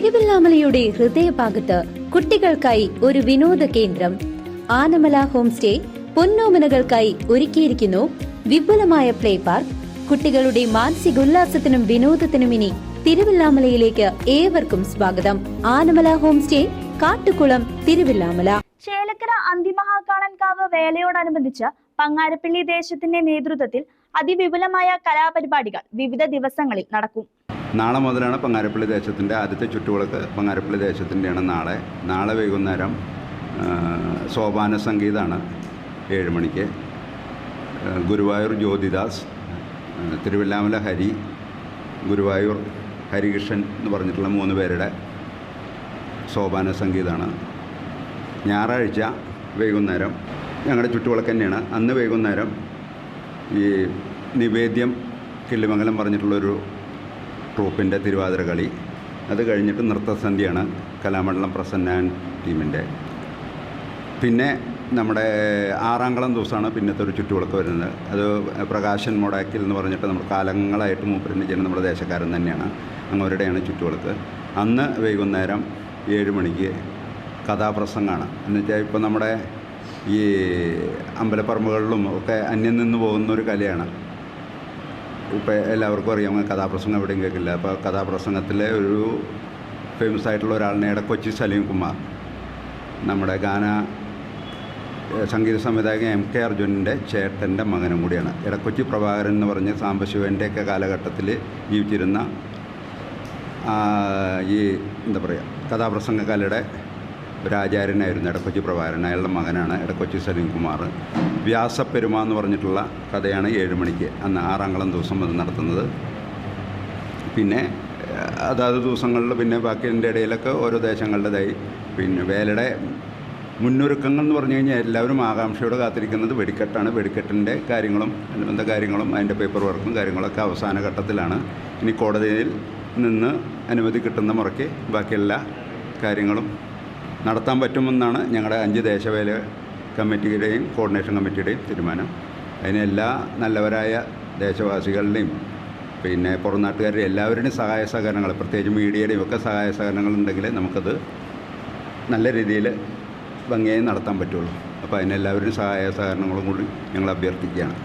തിരുവല്ലാമലയുടെ ഹൃദയഭാഗത്ത് കുട്ടികൾക്കായി ഒരു വിനോദ കേന്ദ്രം. ആനമല ഹോം സ്റ്റേ പൊന്നോമനകൾക്കായി ഒരുക്കിയിരിക്കുന്നു. വിപുലമായ പ്ലേ പാർക്ക്. കുട്ടികളുടെ മാനസികോല്ലാസത്തിനും വിനോദത്തിനും ഇനി തിരുവല്ലാമലയിലേക്ക് ഏവർക്കും സ്വാഗതം. Anamala home stay Kattukulam Thiruvallamala. Chelakkara Anthimahakalankavu വേലയോടനുബന്ധിച്ച് പങ്ങാരപ്പള്ളി ദേശത്തിന്റെ നേതൃത്വത്തിൽ അതിവിപുലമായ കലാപരിപാടികൾ വിവിധ ദിവസങ്ങളിൽ നടക്കും. നാളെ മുതലാണ് പങ്ങാരപ്പള്ളി ദേശത്തിന്റെ ആദ്യത്തെ ചുറ്റുവിളക്ക് പങ്ങാരപ്പള്ളി ദേശത്തിന്റെയാണ് നാളെ. നാളെ വൈകുന്നേരം സോപാന സംഗീതമാണ് ഏഴ് മണിക്ക്. ഗുരുവായൂർ ജ്യോതിദാസ് തിരുവല്ലാമല ഹരി ഗുരുവായൂർ ഹരികൃഷ്ണൻ എന്ന് പറഞ്ഞിട്ടുള്ള മൂന്ന് പേരുടെ സോപാന സംഗീതമാണ് ഞായറാഴ്ച വൈകുന്നേരം ഞങ്ങളുടെ ചുറ്റുവിളക്ക് തന്നെയാണ്. അന്ന് വൈകുന്നേരം ഈ നിവേദ്യം കിള്ളിമംഗലം പറഞ്ഞിട്ടുള്ളൊരു ട്രൂപ്പിന്റെ തിരുവാതിര കളി. അത് കഴിഞ്ഞിട്ട് നൃത്തസന്ധ്യയാണ് കലാമണ്ഡലം പ്രസന്ന ടീമിന്റെ. പിന്നെ നമ്മുടെ ആറാംകളം ദിവസമാണ് പിന്നത്തെ ഒരു ചുറ്റുവിളക്ക് വരുന്നത്. അത് പ്രകാശൻ മൊടാക്കിൽ എന്ന് പറഞ്ഞിട്ട് നമ്മൾ കാലങ്ങളായിട്ട് മൂപ്പരിന് ചെയ്യുന്ന നമ്മുടെ ദേശക്കാരൻ തന്നെയാണ്. അങ്ങവരുടെയാണ് ചുറ്റുവിളക്ക് അന്ന് വൈകുന്നേരം ഏഴ് മണിക്ക് കഥാപ്രസംഗമാണ്. എന്നുവെച്ചാൽ ഇപ്പോൾ നമ്മുടെ ഈ അമ്പലപ്പറമ്പുകളിലും ഒക്കെ അന്യം നിന്ന് പോകുന്ന ഒരു കലയാണ്. ഇപ്പോൾ എല്ലാവർക്കും അറിയാം കഥാപ്രസംഗം എവിടെയും കേൾക്കില്ല. അപ്പോൾ കഥാപ്രസംഗത്തിലെ ഒരു ഫേമസ് ആയിട്ടുള്ള ഒരാളിനെ സലീം കുമാർ. നമ്മുടെ ഗാന സംഗീത സംവിധായകൻ എം കെ അർജുനന്റെ ചേട്ടന്റെ മകനും കൂടിയാണ്. ഇടക്കൊച്ചി പ്രഭാകരൻ എന്ന് പറഞ്ഞ സാംബശിവന്റെയൊക്കെ കാലഘട്ടത്തിൽ ജീവിച്ചിരുന്ന ഈ എന്താ പറയുക കഥാപ്രസംഗ കലയുടെ ഒരു ആചാര്യനായിരുന്നു ഇടക്കൊച്ചി പ്രഭാകരൻ. അയാളുടെ മകനാണ് ഇടക്കൊച്ചി സലീം കുമാർ വ്യാസപ്പെരുമ എന്ന് പറഞ്ഞിട്ടുള്ള കഥയാണ് ഏഴ് മണിക്ക് അന്ന് ആറാങ്കളം ദിവസം അത് നടത്തുന്നത്. പിന്നെ അതാത് ദിവസങ്ങളിൽ പിന്നെ ബാക്കി എന്റെ ഇടയിലൊക്കെ ഓരോ ദേശങ്ങളുടേതായി. പിന്നെ വേലയുടെ മുന്നൊരുക്കങ്ങൾ എന്ന് പറഞ്ഞു കഴിഞ്ഞാൽ എല്ലാവരും ആകാംക്ഷയോടെ കാത്തിരിക്കുന്നത് വെടിക്കെട്ടാണ്. വെടിക്കെട്ടിന്റെ കാര്യങ്ങളും അനുബന്ധ കാര്യങ്ങളും അതിന്റെ പേപ്പർ വർക്കും കാര്യങ്ങളൊക്കെ അവസാന ഘട്ടത്തിലാണ്. ഇനി കോടതിയിൽ നിന്ന് അനുമതി കിട്ടുന്ന മുറയ്ക്ക് ബാക്കിയെല്ലാ കാര്യങ്ങളും നടത്താൻ പറ്റുമെന്നാണ് ഞങ്ങളുടെ അഞ്ച് ദേശവേല കമ്മിറ്റിയുടെയും കോർഡിനേഷൻ കമ്മിറ്റിയുടെയും തീരുമാനം. അതിന് എല്ലാ നല്ലവരായ ദേശവാസികളുടെയും പിന്നെ പുറം നാട്ടുകാരുടെ എല്ലാവരുടെയും സഹായ സഹകരണങ്ങൾ പ്രത്യേകിച്ച് മീഡിയയുടെയും ഒക്കെ സഹായ സഹകരണങ്ങൾ ഉണ്ടെങ്കിൽ നമുക്കത് നല്ല രീതിയിൽ ഭംഗിയായി നടത്താൻ പറ്റുള്ളൂ. അപ്പോൾ അതിനെല്ലാവരുടെയും സഹായ സഹകരണങ്ങളും കൂടി ഞങ്ങൾ അഭ്യർത്ഥിക്കുകയാണ്.